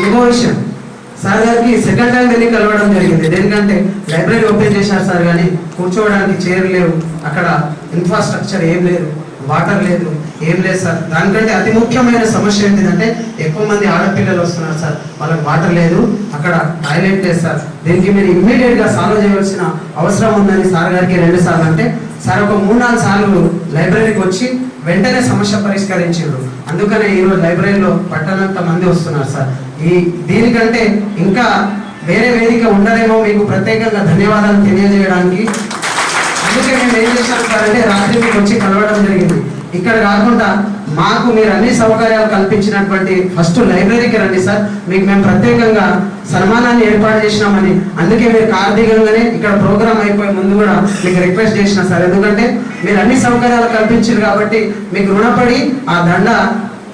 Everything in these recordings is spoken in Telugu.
ఇంకో విషయం సార్ గారికి సెకండ్ టైం వెళ్ళి కలవడం జరిగింది. దేనికంటే లైబ్రరీ ఓపెన్ చేశారు సార్ కానీ కూర్చోవడానికి చైర్ లేవు. అక్కడ ఇన్ఫ్రాస్ట్రక్చర్ ఏం లేదు. వాటర్ లేదు. ఏం లేదు సార్. దానికంటే అతి ముఖ్యమైన సమస్య ఏంటిదంటే ఎక్కువ మంది ఆడపిల్లలు వస్తున్నారు సార్. వాళ్ళకి వాటర్ లేదు. అక్కడ టాయిలెట్ లేదు సార్. దీనికి మీరు ఇమ్మీడియట్గా సాల్వ్ చేయవలసిన అవసరం ఉందని సార్ గారికి రెండు సార్లు అంటే సార్ ఒక మూడు నాలుగు సార్లు లైబ్రరీకి వచ్చి వెంటనే సమస్య పరిష్కరించారు అందుకనే ఈరోజు లైబ్రరీలో పట్టణంత మంది వస్తున్నారు సార్. ఈ దీనికంటే ఇంకా వేరే వేదిక ఉండదేమో మీకు ప్రత్యేకంగా ధన్యవాదాలు తెలియజేయడానికి. అందుకే మేము ఏం చేశాం సార్ అంటే రాత్రి మీకు వచ్చి కలవడం జరిగింది. ఇక్కడ కాకుండా మాకు మీరు అన్ని సౌకర్యాలు కల్పించినటువంటి ఫస్ట్ లైబ్రరీకి రండి సార్. మీకు మేము ప్రత్యేకంగా సన్మానాన్ని ఏర్పాటు చేసినామని. అందుకే మీరు కార్తీకంగానే ఇక్కడ ప్రోగ్రామ్ అయిపోయే ముందు కూడా మీకు రిక్వెస్ట్ చేసిన సార్. ఎందుకంటే మీరు అన్ని సౌకర్యాలు కల్పించారు కాబట్టి మీకు రుణపడి ఆ దండ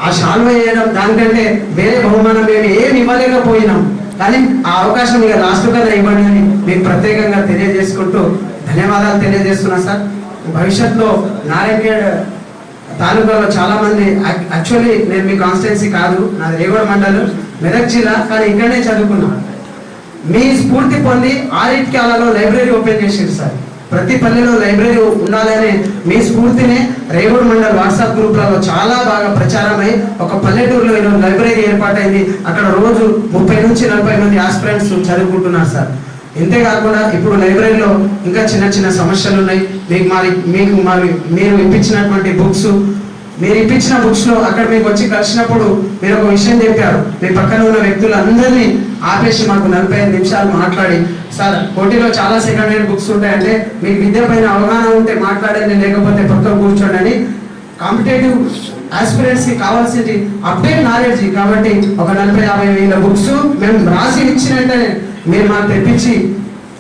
ఆ షాల్వ చేయడం దానికంటే వేరే బహుమానం మేము ఏమి ఇవ్వలేకపోయినాం. కానీ ఆ అవకాశం ఇక లాస్ట్ కదా ఇవ్వండి అని మీకు ప్రత్యేకంగా తెలియజేసుకుంటూ ధన్యవాదాలు తెలియజేస్తున్నా సార్. భవిష్యత్తులో నారాయణ తాలూకాలో చాలా మంది యాక్చువల్లీ నేను మీ కాన్స్టిట్యున్సీ కాదు నాది రేగోడ మండలం మెదక్ జిల్లా కానీ ఇక్కడనే చదువుకున్నా. మీ స్ఫూర్తి పొంది ఆరిట్కాలలో లైబ్రరీ ఓపెన్ చేసింది సార్. ప్రతి పల్లెలో లైబ్రరీ ఉండాలనే మీ స్ఫూర్తిని రేగోడ్ మండల్ వాట్సాప్ గ్రూప్లలో చాలా బాగా ప్రచారమై ఒక పల్లెటూరులో ఈరోజు లైబ్రరీ ఏర్పాటైంది. అక్కడ రోజు ముప్పై నుంచి నలభై మంది ఆస్పిరెంట్స్ చదువుకుంటున్నారు సార్. ఇంతే కాకుండా ఇప్పుడు లైబ్రరీలో ఇంకా చిన్న చిన్న సమస్యలు ఉన్నాయి మీకు మరి మీకు మరి మీరు ఇప్పించినటువంటి బుక్స్ మీరు ఇప్పించిన బుక్స్లో అక్కడ మీకు వచ్చి కలిసినప్పుడు మీరు ఒక విషయం చెప్పారు. మీ పక్కన ఉన్న వ్యక్తులందరినీ ఆపేసి మాకు నలభై ఐదు నిమిషాలు మాట్లాడి సార్ పోటీలో చాలా సెకండ్ హ్యాండ్ బుక్స్ ఉంటాయంటే మీకు విద్య పైన అవగాహన ఉంటే మాట్లాడండి లేకపోతే పక్కన కూర్చోండి కాంపిటేటివ్ ఆస్పిరెంట్స్ కావాల్సింది అప్డేట్ నాలెడ్జ్. కాబట్టి ఒక నలభై యాభై వేల బుక్స్ మేము రాసి ఇచ్చిన వెంటనే మీరు మాకు తెప్పించి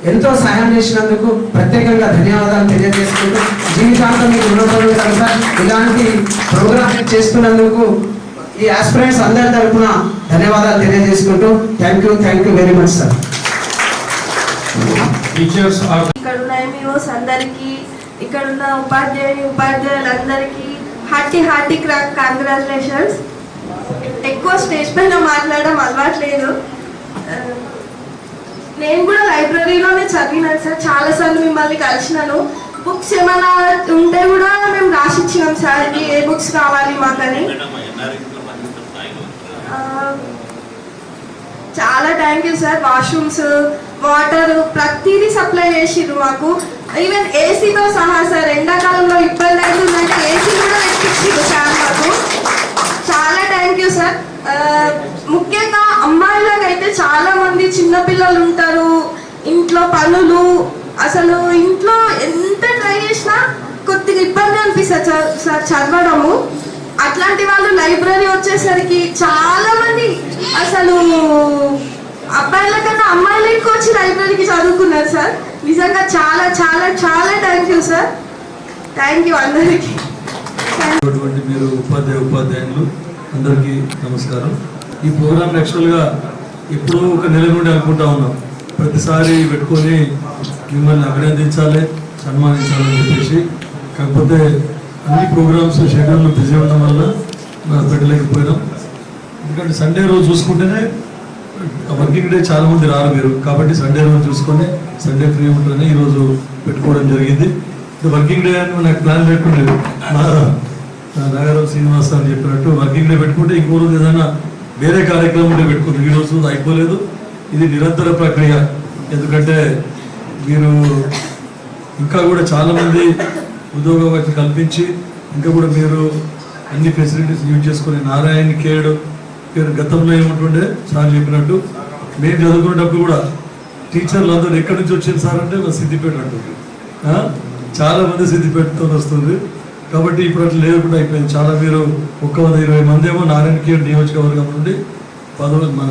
ఎంతో సహాయం చేసినందుకు ప్రత్యేకంగా ధన్యవాదాలు తెలియజేసుకుంటూ జీవితాంతం మీకు రుణపడి సార్ ఇలాంటి ప్రోగ్రామ్ చేస్తున్నందుకు ఈ ఆస్పిరెంట్స్ అందరి తరపున ధన్యవాదాలు తెలియజేసుకుంటూ thank you thank you very much sir ఇక్కడ ఉన్న ఎంఈఓస్ అందరికీ ఇక్కడ ఉన్న ఉపాధ్యాయుని ఉపాధ్యాయులందరికీ హార్టీ హార్టీ క్రాక్ కంగ్రాచులేషన్స్ ఎక్కువ స్టేజ్ పైన మాట్లాడడం అలవాట్లేదు నేను కూడా లైబ్రరీలోనే చదివినాను సార్. చాలాసార్లు మిమ్మల్ని కలిసినాను. బుక్స్ ఏమైనా ఉంటే కూడా మేము రాసిచ్చినాం సార్. ఏ బుక్స్ కావాలి మాకని? చాలా thank you sir. Washrooms water ప్రతిదీ సప్లై చేసిర్రు మాకు. ఈవెన్ ఏసీతో సహా సార్ ఎండాకాలంలో ఇబ్బంది అవుతుందంటే ఏసీ కూడా పెట్టించిర్రు సార్ మాకు. చాలా థ్యాంక్ యూ సార్. ముఖ్యంగా అమ్మాయిలకైతే చాలా మంది చిన్నపిల్లలు ఉంటారు. ఇంట్లో పనులు అసలు ఇంట్లో ఎంత ట్రై చేసినా కొద్దిగా ఇబ్బంది అనిపిస్తుంది సార్ చదవడము. అట్లాంటి వాళ్ళు లైబ్రరీ వచ్చేసరికి చాలా మంది అసలు అబ్బాయిల కన్నా అమ్మాయిలు ఎక్కువ వచ్చి లైబ్రరీకి చదువుకున్నారు సార్. నిజంగా చాలా చాలా చాలా thank you sir. Thank you అందరికీ. మీరు ఉపాధ్యాయ ఉపాధ్యాయులు అందరికీ నమస్కారం. ఈ ప్రోగ్రామ్ యాక్చువల్గా ఇప్పుడు ఒక నెల నుండి అనుకుంటా ఉన్నాం. ప్రతిసారి పెట్టుకొని మిమ్మల్ని అభినందించాలి సన్మానించాలని చెప్పేసి. కాకపోతే అన్ని ప్రోగ్రామ్స్ షెడ్యూల్లో బిజీ ఉండడం వల్ల మనం పెట్టలేకపోయినాం. ఎందుకంటే సండే రోజు చూసుకుంటేనే వర్కింగ్ డే చాలా మంది రారు మీరు. కాబట్టి సండే రోజు చూసుకొని సండే ఫ్రీ ఉంటుందని ఈరోజు పెట్టుకోవడం జరిగింది. వర్కింగ్ డే అని నాకు ప్లాన్ లేకుండేది నాగారావు శ్రీనివాస్ అని చెప్పినట్టు వర్కింగ్ డే పెట్టుకుంటే ఇంకో రోజు ఏదైనా వేరే కార్యక్రమం ఉంటే పెట్టుకుంటారు ఈ రోజు అయిపోలేదు. ఇది నిరంతర ప్రక్రియ. ఎందుకంటే మీరు ఇంకా కూడా చాలామంది ఉద్యోగ అవకాశం కల్పించి ఇంకా కూడా మీరు అన్ని ఫెసిలిటీస్ యూజ్ చేసుకొని నారాయణ కేడ్ పేరు గతంలో ఏముంటుండే? సార్ చెప్పినట్టు. మేము చదువుకునేటప్పుడు కూడా టీచర్లు అందరూ ఎక్కడి నుంచి వచ్చింది సార్ అంటే మా సిద్దిపేట అంటుంది. చాలామంది సిద్దిపేటతో వస్తుంది. కాబట్టి ఇప్పుడు అట్లా లేకుండా అయిపోయింది. చాలా మీరు ఒక్క వంద ఇరవై మంది ఏమో నారాయణ కేడ్ నియోజకవర్గం నుండి పదవ మన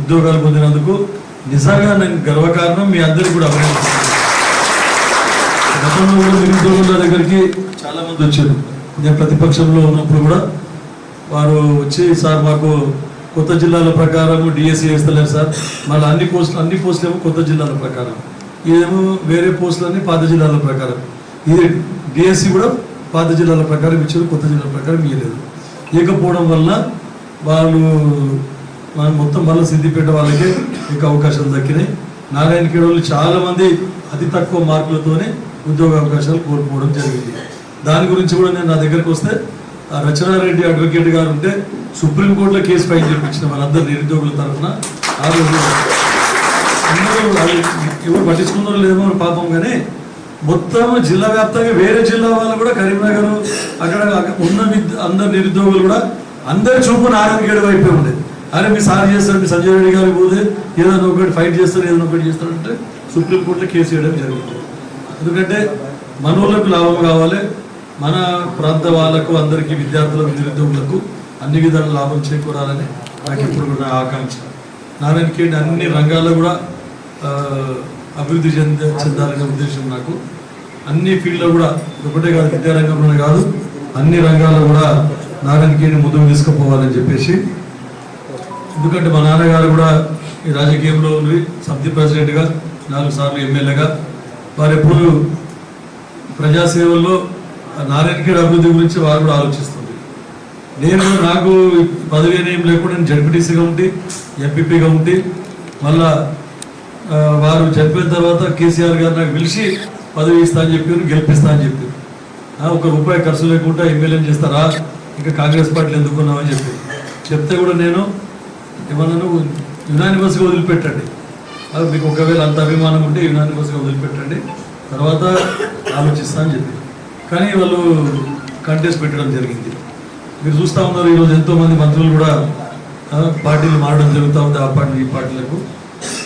ఉద్యోగాలు పొందినందుకు నిజంగా నేను గర్వకారణం. మీ అందరికీ కూడా అభినందిస్తున్నాను గతంలో కూడా నిరుద్యోగుల దగ్గరికి చాలామంది వచ్చారు. నేను ప్రతిపక్షంలో ఉన్నప్పుడు కూడా వారు వచ్చి సార్ మాకు కొత్త జిల్లాల ప్రకారం డిఎస్సీ వేస్తలేరు సార్. మళ్ళీ అన్ని పోస్టులు అన్ని పోస్టులు ఏమో కొత్త జిల్లాల ప్రకారం. ఇదేమో వేరే పోస్టులన్నీ పాత జిల్లాల ప్రకారం. ఇది డిఎస్సి కూడా పాత జిల్లాల ప్రకారం ఇచ్చారు కొత్త జిల్లాల ప్రకారం ఇవ్వలేదు ఇవ్వకపోవడం వల్ల వాళ్ళు మనం మొత్తం మళ్ళీ సిద్దిపేట వాళ్ళకే ఇక అవకాశాలు దక్కినాయి. నారాయణ వాళ్ళు చాలామంది అతి తక్కువ మార్కులతోనే ఉద్యోగ అవకాశాలు కోల్పోవడం జరిగింది. దాని గురించి కూడా నేను నా దగ్గరకు వస్తే ఆ రచనారెడ్డి అడ్వకేట్ గారు ఉంటే సుప్రీంకోర్టులో కేసు ఫైల్ చేయించిన వాళ్ళందరూ నిరుద్యోగుల తరఫున ఆ రోజు అందరూ ఎవరు పట్టించుకున్నారో లేదో పాపం కానీ మొత్తం జిల్లా వ్యాప్తంగా వేరే జిల్లా వాళ్ళు కూడా కరీంనగర్ అక్కడ ఉన్న విద్య అందరు నిరుద్యోగులు కూడా అందరి చూపు నారాయణగేడు వైపే ఉండేది అరే మీ సార్ చేస్తారు మీ సంజయ్ రెడ్డి గారికి పోతే ఏదైనా ఒకటి ఫైట్ చేస్తారు ఏదైనా ఒకటి చేస్తారు అంటే సుప్రీంకోర్టులో కేసు వేయడం జరుగుతుంది. ఎందుకంటే మన వాళ్ళకు లాభం కావాలి మన ప్రాంత వాళ్ళకు అందరికీ విద్యార్థులకు నిరుద్యోగులకు అన్ని విధాల లాభం చేకూరాలని నాకు ఇప్పుడు కూడా నా ఆకాంక్ష. నారాయణ అన్ని రంగాల్లో కూడా అభివృద్ధి చెంద చెందాలనే ఉద్దేశం నాకు. అన్ని ఫీల్డ్లో కూడా ఒకటే కాదు విద్యారంగంలోనే కాదు అన్ని రంగాల్లో కూడా నారాయణకేణి ముందుకు తీసుకుపోవాలని చెప్పేసి. ఎందుకంటే మా నాన్నగారు కూడా ఈ రాజకీయంలో ఉండి సబ్ది ప్రెసిడెంట్గా నాలుగు సార్లు ఎమ్మెల్యేగా. వారు ఎప్పుడు ప్రజాసేవల్లో నారాయణకేణి అభివృద్ధి గురించి వారు కూడా ఆలోచిస్తుంది. నేను నాకు పదవి ఏం లేకుండా నేను జడ్పీటీసీగా ఉండి ఎంపీపీగా ఉండి మళ్ళా వారు చనిపోయిన తర్వాత కేసీఆర్ గారు నాకు పిలిచి పదవి ఇస్తా అని చెప్పారు గెలిపిస్తా అని చెప్పారు. ఆ, ఒక రూపాయి ఖర్చు లేకుండా ఎమ్మెల్యేని చేస్తారా? ఇంకా కాంగ్రెస్ పార్టీలు ఎందుకున్నామని చెప్పారు. చెప్తే కూడా నేను ఏమన్నాను యునానిమస్గా వదిలిపెట్టండి. మీకు ఒకవేళ అంత అభిమానం ఉంటే యునానిమస్గా వదిలిపెట్టండి. తర్వాత ఆలోచిస్తా అని చెప్పి కానీ వాళ్ళు కంటెస్ట్ పెట్టడం జరిగింది. మీరు చూస్తూ ఉన్నారు ఈరోజు ఎంతోమంది మంత్రులు కూడా పార్టీలు మారడం జరుగుతూ ఉంది ఆ పార్టీ ఈ పార్టీలకు.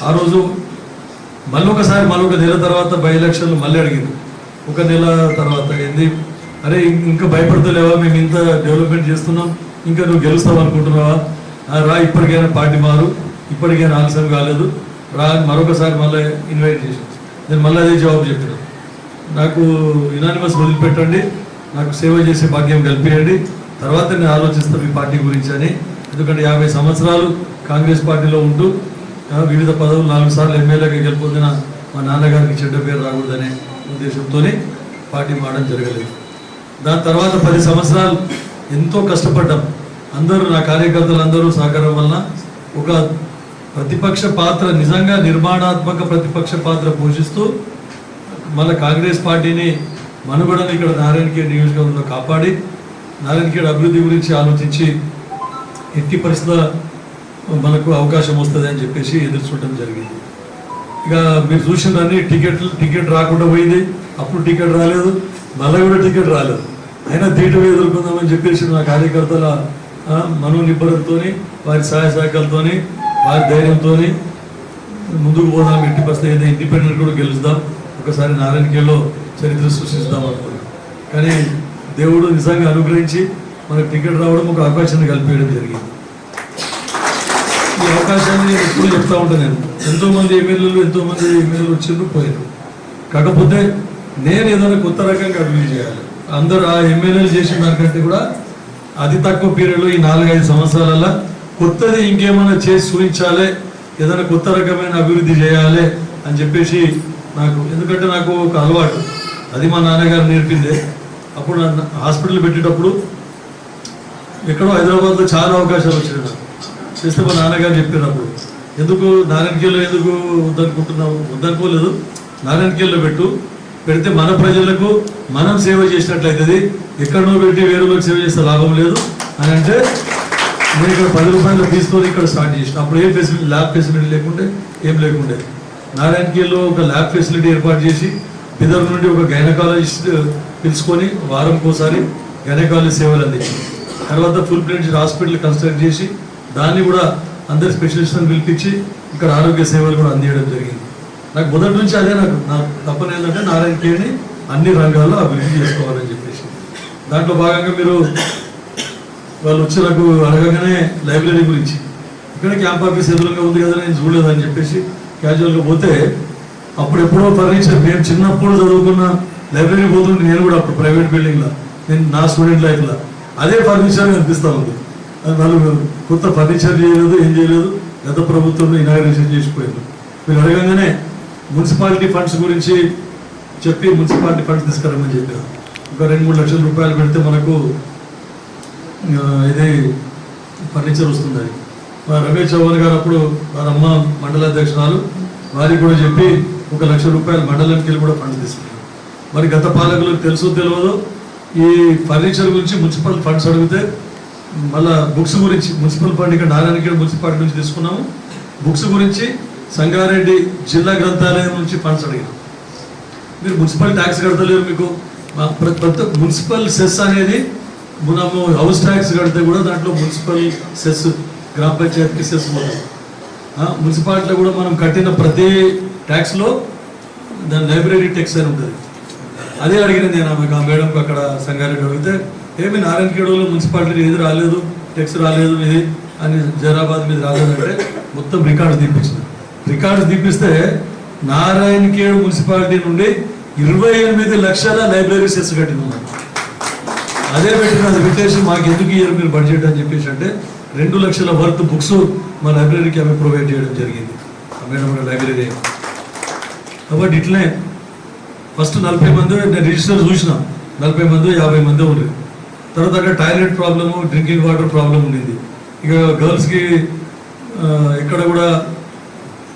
ఆ రోజు మళ్ళీ ఒకసారి మళ్ళీ ఒక నెల తర్వాత బై ఎలక్షన్లు మళ్ళీ అడిగింది. ఒక నెల తర్వాత ఏంది? అరే ఇంకా భయపడతలేవా? మేము ఇంత డెవలప్మెంట్ చేస్తున్నాం. ఇంకా నువ్వు గెలుస్తావు అనుకుంటున్నావా? రా ఇప్పటికైనా పార్టీ మారు. ఇప్పటికైనా ఆలస్యం కాలేదు. రా మరొకసారి మళ్ళీ ఇన్వైట్ చేసి నేను మళ్ళీ అదే జవాబు చెప్పాను. నాకు యునానిమస్ వదిలిపెట్టండి నాకు సేవ చేసే భాగ్యం కల్పించండి తర్వాత నేను ఆలోచిస్తాను మీ పార్టీ గురించి అని. ఎందుకంటే యాభై సంవత్సరాలు కాంగ్రెస్ పార్టీలో ఉంటూ వివిధ పదవులు నాలుగు సార్లు ఎమ్మెల్యేగా గెలుపొందిన మా నాన్నగారికి చెడ్డ పేరు రాకూడదనే ఉద్దేశంతోనే పార్టీ మారడం జరగలేదు. దాని తర్వాత పది సంవత్సరాలు ఎంతో కష్టపడ్డాం. అందరూ నా కార్యకర్తలు అందరూ సహకారం వలన ఒక ప్రతిపక్ష పాత్ర నిజంగా నిర్మాణాత్మక ప్రతిపక్ష పాత్ర పోషిస్తూ మళ్ళీ కాంగ్రెస్ పార్టీని మనుగడను ఇక్కడ నారాయణఖేడ్ నియోజకవర్గంలో కాపాడి నారాయణఖేడ్ అభివృద్ధి గురించి ఆలోచించి ఎట్టి పరిస్థితుల మనకు అవకాశం వస్తుంది అని చెప్పేసి ఎదురు చూడటం జరిగింది. ఇక మీరు చూసిందని టికెట్లు టికెట్ రాకుండా పోయింది. అప్పుడు టికెట్ రాలేదు. మళ్ళీ కూడా టికెట్ రాలేదు. అయినా ధీటుగా ఎదుర్కొందామని చెప్పేసి నా కార్యకర్తల మనో మనోనిబ్బరంతో వారి సహాయ సహకారాలతోని వారి ధైర్యంతోని ముందుకు పోదాం ఎట్టి పస్తే ఏదైనా ఇండిపెండెంట్ కూడా గెలుస్తాం. ఒకసారి నారాయణకేలో చరిత్ర సృష్టిస్తాం అనుకున్నాం. కానీ దేవుడు నిజంగా అనుగ్రహించి మనకు టికెట్ రావడం ఒక అవకాశాన్ని కల్పించడం జరిగింది. ఈ అవకాశాన్ని నేను ఎప్పుడు చెప్తా ఉంటాను నేను. ఎంతోమంది ఎమ్మెల్యేలు ఎంతోమంది ఎమ్మెల్యేలు వచ్చిండ్రు పోయారు కాకపోతే నేను ఏదైనా కొత్త రకంగా అభివృద్ధి చేయాలి. అందరూ ఆ ఎమ్మెల్యేలు చేసిన దానికంటే కూడా అతి తక్కువ పీరియడ్లో ఈ నాలుగైదు సంవత్సరాలలో కొత్తది ఇంకేమైనా చేసి చూపించాలి ఏదైనా కొత్త రకమైన అభివృద్ధి చేయాలి అని చెప్పేసి నాకు ఎందుకంటే నాకు ఒక అలవాటు. అది మా నాన్నగారు నేర్పిందే. అప్పుడు నన్ను హాస్పిటల్ పెట్టేటప్పుడు ఎక్కడో హైదరాబాద్లో చాలా అవకాశాలు వచ్చినాయి నాకు. చేస్తే మా నాన్నగారు చెప్పారు అప్పుడు. ఎందుకు? నారాయణకేళ్ళు ఎందుకు వద్దనుకుంటున్నావు? వద్దనుకోలేదు. నారాయణకేళ్ళు పెట్టు. పెడితే మన ప్రజలకు మనం సేవ చేసినట్లయితుంది. ఎక్కడో పెట్టి వేరే సేవ చేస్తే లాభం లేదు. అని అంటే నేను ఇక్కడ పది రూపాయలు తీసుకొని ఇక్కడ స్టార్ట్ చేసిన. అప్పుడు ఏం ఫెసిలిటీ? ల్యాబ్ ఫెసిలిటీ లేకుంటే ఏం లేకుండే. నారాయణకేళ్ళు ఒక ల్యాబ్ ఫెసిలిటీ ఏర్పాటు చేసి బిదర్ నుండి ఒక గైనకాలజిస్ట్ పిలుచుకొని వారంకోసారి గైనకాలజీ సేవలు అందించింది. తర్వాత ఫుల్ ప్లేట్ హాస్పిటల్ కన్స్ట్రక్ట్ చేసి దాన్ని కూడా అందరి స్పెషలిస్ట్లను పిలిపించి ఇక్కడ ఆరోగ్య సేవలు కూడా అందించడం జరిగింది. నాకు మొదటి నుంచి అదే నాకు నా తప్పన ఏంటంటే నారాయణ కేని అన్ని రంగాల్లో అభివృద్ధి చేసుకోవాలని చెప్పేసి. దాంట్లో భాగంగా మీరు వాళ్ళు వచ్చి నాకు అడగగానే లైబ్రరీ గురించి ఇక్కడ క్యాంప్ ఆఫీస్ ఎదురుగా ఉంది కదా నేను చూడలేదని చెప్పేసి క్యాజువల్గా పోతే అప్పుడెప్పుడో ఫర్నిచర్ మేము చిన్నప్పుడు చదువుకున్న లైబ్రరీ పోతుంటే నేను కూడా అప్పుడు ప్రైవేట్ బిల్డింగ్లో నేను నా స్టూడెంట్ లైఫ్లో అదే ఫర్నిచర్ కనిపిస్తూ ఉంది. వాళ్ళు కొత్త ఫర్నిచర్ చేయలేదు ఏం చేయలేదు గత ప్రభుత్వంలో ఇనాగ్రేషన్ చేసిపోయారు మీరు అడగంగానే మున్సిపాలిటీ ఫండ్స్ గురించి చెప్పి మున్సిపాలిటీ ఫండ్స్ తీసుకురమ్మని చెప్పారు. ఒక రెండు మూడు లక్షల రూపాయలు పెడితే మనకు ఇది ఫర్నిచర్ వస్తుంది మా రమేష్ చౌహాన్ గారు అప్పుడు వారి అమ్మ మండల అధ్యక్షురాలు వారికి కూడా చెప్పి ఒక లక్ష రూపాయలు మండలానికి వెళ్ళి కూడా ఫండ్ తీసుకున్నారు. మరి గత పాలకులకు తెలుసు తెలియదు ఈ ఫర్నిచర్ గురించి మున్సిపల్ ఫండ్స్ అడిగితే మళ్ళా బుక్స్ గురించి మున్సిపల్ పండుగ ఇక్కడ నారాయణగఢ్ మున్సిపాలిటీ నుంచి తీసుకున్నాము. బుక్స్ గురించి సంగారెడ్డి జిల్లా గ్రంథాలయం నుంచి ఫండ్స్ అడిగాం. మీరు మున్సిపల్ ట్యాక్స్ కడతలేరు మీకు. ప్రతి మున్సిపల్ సెస్ అనేది మనము హౌస్ ట్యాక్స్ కడితే కూడా దాంట్లో మున్సిపల్ సెస్ గ్రామ పంచాయతీకి సెస్ ఉంటుంది మున్సిపాలిటీలో కూడా మనం కట్టిన ప్రతి ట్యాక్స్లో దాని లైబ్రరీ ట్యాక్స్ అని ఉంటుంది. అదే అడిగినది నేను ఆమె ఆ మేడంకి అక్కడ సంగారెడ్డి అడిగితే ఏమి నారాయణఖేడలో మున్సిపాలిటీ ఏది రాలేదు టెక్స్ రాలేదు ఇది అని జరాబాద్ మీద రాలేదంటే మొత్తం రికార్డు తీపిస్తుంది. రికార్డు తీపిస్తే నారాయణఖేడ్ మున్సిపాలిటీ నుండి ఇరవై ఎనిమిది లక్షల లైబ్రరీ సెస్ కట్టినాం అదే పెట్టిన అది పెట్టేసి మాకు ఎందుకు ఇయర్ మీరు బడ్జెట్ అని చెప్పేసి అంటే రెండు లక్షల వర్త్ బుక్స్ మా లైబ్రరీకి ఆమె ప్రొవైడ్ చేయడం జరిగింది. Madam library. కాబట్టి ఇట్లనే ఫస్ట్ నలభై మంది నేను రిజిస్టర్ చూసిన నలభై మంది యాభై మంది ఉండరు తర్వాత అక్కడ toilet problem drinking water problem ఉండింది ఇక గర్ల్స్కి ఇక్కడ కూడా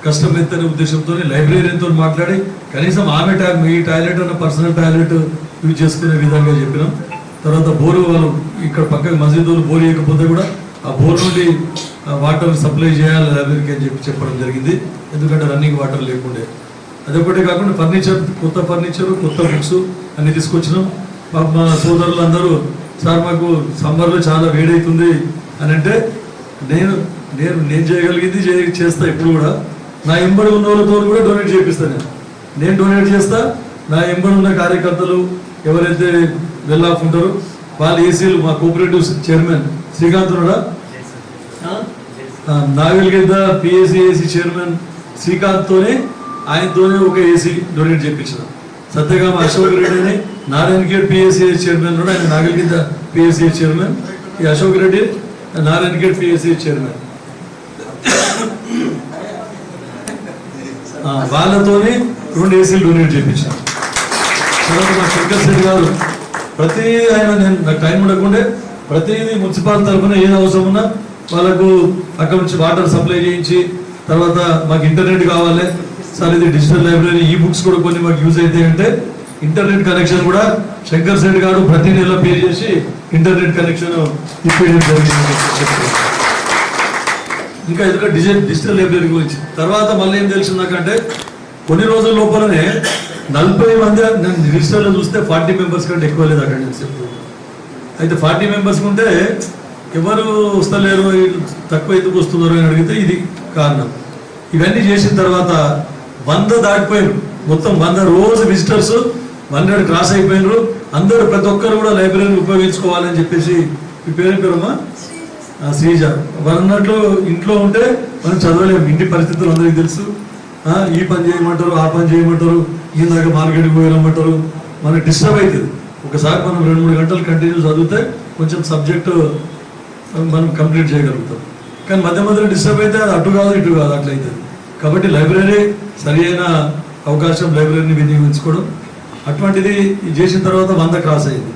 కష్టం ఎత్తనే ఉద్దేశంతో లైబ్రరీతో మాట్లాడి కనీసం ఆమె టైం ఈ టాయిలెట్ అన్న పర్సనల్ టాయిలెట్ యూజ్ చేసుకునే విధంగా చెప్పినాం. తర్వాత బోరు వాళ్ళు ఇక్కడ పక్కన మసీదు వాళ్ళు బోర్ వేయకపోతే కూడా ఆ బోర్ నుండి వాటర్ సప్లై చేయాలి లైబ్రరీకి అని చెప్పి చెప్పడం జరిగింది. ఎందుకంటే రన్నింగ్ వాటర్ లేకుండే. అదొకటే కాకుండా ఫర్నిచర్ కొత్త ఫర్నిచర్ కొత్త బుక్స్ అన్ని తీసుకొచ్చినాం. పాప మా సోదరులు అందరూ సార్ మాకు సమ్మర్లో చాలా వేడవుతుంది అని అంటే నేను నేను నేను చేయగలిగింది చేయ చేస్తా ఇప్పుడు కూడా. నా ఎంబడి ఉన్న వాళ్ళతో కూడా డొనేట్ చేపిస్తాను నేను. నేను డొనేట్ చేస్తా నా ఎంబడి ఉన్న కార్యకర్తలు ఎవరైతే వెళ్ళాఫ్ ఉంటారో వాళ్ళ ఏసీలు మా కోఆపరేటివ్ చైర్మన్ శ్రీకాంత్ ఉన్నాడా? నాగల్గిద్ద పిఎస్సిఏసి చైర్మన్ శ్రీకాంత్తోనే ఆయనతోనే ఒక ఏసీ డొనేట్ చేయించిన సత్యగామ అశోక్ రెడ్డి అని నారాయణగేడ్ పిఎస్సీ చైర్మన్ కూడా ఆయన నాగల్గిద్ద పిఎస్సీ చైర్మన్ ఈ అశోక్ రెడ్డి నారాయణగేడ్ పిఎస్సీ చైర్మన్ వాళ్ళతోనే రెండు ఏసీలు డొనేట్ చేయించాను తర్వాత మా శంకర్ శెట్టి గారు ప్రతి ఆయన నేను నాకు టైం ఉండకుండే ప్రతిదీ మున్సిపాల్ తరఫున ఏది అవసరం ఉన్నా వాళ్ళకు అక్కడ నుంచి వాటర్ సప్లై చేయించి తర్వాత మాకు ఇంటర్నెట్ కావాలి సార్ ఇది డిజిటల్ లైబ్రరీ ఈ బుక్స్ కూడా కొన్ని మాకు యూజ్ అయితే అంటే ఇంటర్నెట్ కనెక్షన్ కూడా శంకర్ సెడ్ గారు ప్రతి నెల పే చేసి ఇంటర్నెట్ కనెక్షన్ ఇప్పేయడం జరిగింది. ఇంకా ఎందుకంటే డిజిటల్ డిజిటల్ లైబ్రరీ గురించి. తర్వాత మళ్ళీ ఏం తెలిసింది నాకంటే కొన్ని రోజుల లోపలనే నలభై మంది నేను రిజిస్టర్లో చూస్తే ఫార్టీ మెంబర్స్ కంటే ఎక్కువ లేదు అటెండెన్స్ అయితే ఫార్టీ మెంబర్స్ ఉంటే ఎవరు వస్తలేరు తక్కువ ఎందుకు వస్తున్నారు అని అడిగితే ఇది కారణం. ఇవన్నీ చేసిన తర్వాత వంద దాటిపోయారు మొత్తం వంద రోజు విజిటర్స్ హండ్రెడ్ క్రాస్ అయిపోయినారు అందరూ ప్రతి ఒక్కరు కూడా లైబ్రరీని ఉపయోగించుకోవాలని చెప్పేసి మీ పేరు పేరమ్మా ఆ, శ్రీజ. వారు అన్నట్లు ఇంట్లో ఉంటే మనం చదవలేము ఇంటి పరిస్థితులు అందరికీ తెలుసు. ఈ పని చేయమంటారు ఆ పని చేయమంటారు ఈ దాకా మార్కెట్కి పోయామంటారు మనకి డిస్టర్బ్ అవుతుంది ఒకసారి మనం రెండు మూడు గంటలు కంటిన్యూ చదివితే కొంచెం సబ్జెక్టు మనం కంప్లీట్ చేయగలుగుతాం. కానీ మధ్య మధ్యలో డిస్టర్బ్ అయితే అది అటు కాదు ఇటు కాదు అట్లయితే కాబట్టి లైబ్రరీ సరి అయిన అవకాశం లైబ్రరీని వినియోగించుకోవడం. అటువంటిది ఇది చేసిన తర్వాత వంద క్రాస్ అయింది.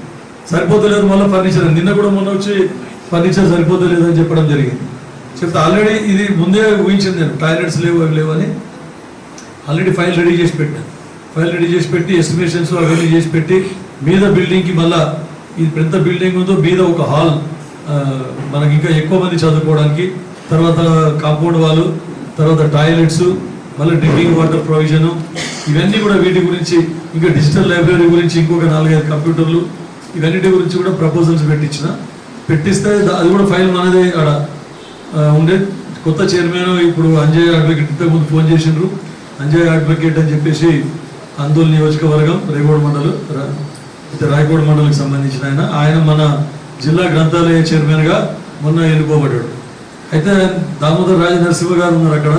సరిపోతలేదు మళ్ళీ ఫర్నిచర్. నిన్న కూడా మొన్న వచ్చి ఫర్నిచర్ సరిపోతలేదు అని చెప్పడం జరిగింది. చెప్తే ఆల్రెడీ ఇది ముందే ఊహించింది నేను. టాయిలెట్స్ లేవు అవి లేవు అని ఆల్రెడీ ఫైల్ రెడీ చేసి పెట్టాను. ఫైల్ రెడీ చేసి పెట్టి ఎస్టిమేషన్స్ అవన్నీ చేసి పెట్టి మీద బిల్డింగ్కి మళ్ళా ఇది పెద్ద బిల్డింగ్ ఉందో మీద ఒక హాల్ మనకి ఇంకా ఎక్కువ మంది చదువుకోవడానికి తర్వాత కాంపౌండ్ వాళ్ళు తర్వాత టాయిలెట్స్ మళ్ళీ డ్రింకింగ్ వాటర్ ప్రొవిజన్ ఇవన్నీ కూడా వీటి గురించి ఇంకా డిజిటల్ లైబ్రరీ గురించి ఇంకొక నాలుగైదు కంప్యూటర్లు ఇవన్నిటి గురించి కూడా ప్రపోజల్స్ పెట్టించిన పెట్టిస్తే అది కూడా ఫైల్ మనదే ఆడ ఉండే. కొత్త చైర్మన్ ఇప్పుడు అంజయ్ అడ్వకేట్ ఇంతకు ముందు ఫోన్ చేసిండ్రు. అంజయ్ అడ్వకేట్ అని చెప్పేసి అందోల్ నియోజకవర్గం రేగోడ్ మండలం రా- అయితే రాయకోడ్ మండలికి సంబంధించిన ఆయన. ఆయన మన జిల్లా గ్రంథాలయ చైర్మన్గా మొన్న ఎన్నుకోబడ్డాడు. అయితే దామోదర్ రాజ నరసింహ గారు ఉన్నారు అక్కడ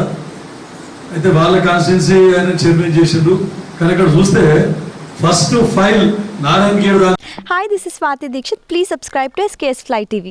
అయితే వాళ్ళ కాన్స్టిట్యున్సీ ఆయన చైర్మన్ చేసిండు కానీ అక్కడ చూస్తే first file Narayankhed Hi, this is Swati Dikshit. Please subscribe to SKS Fly TV.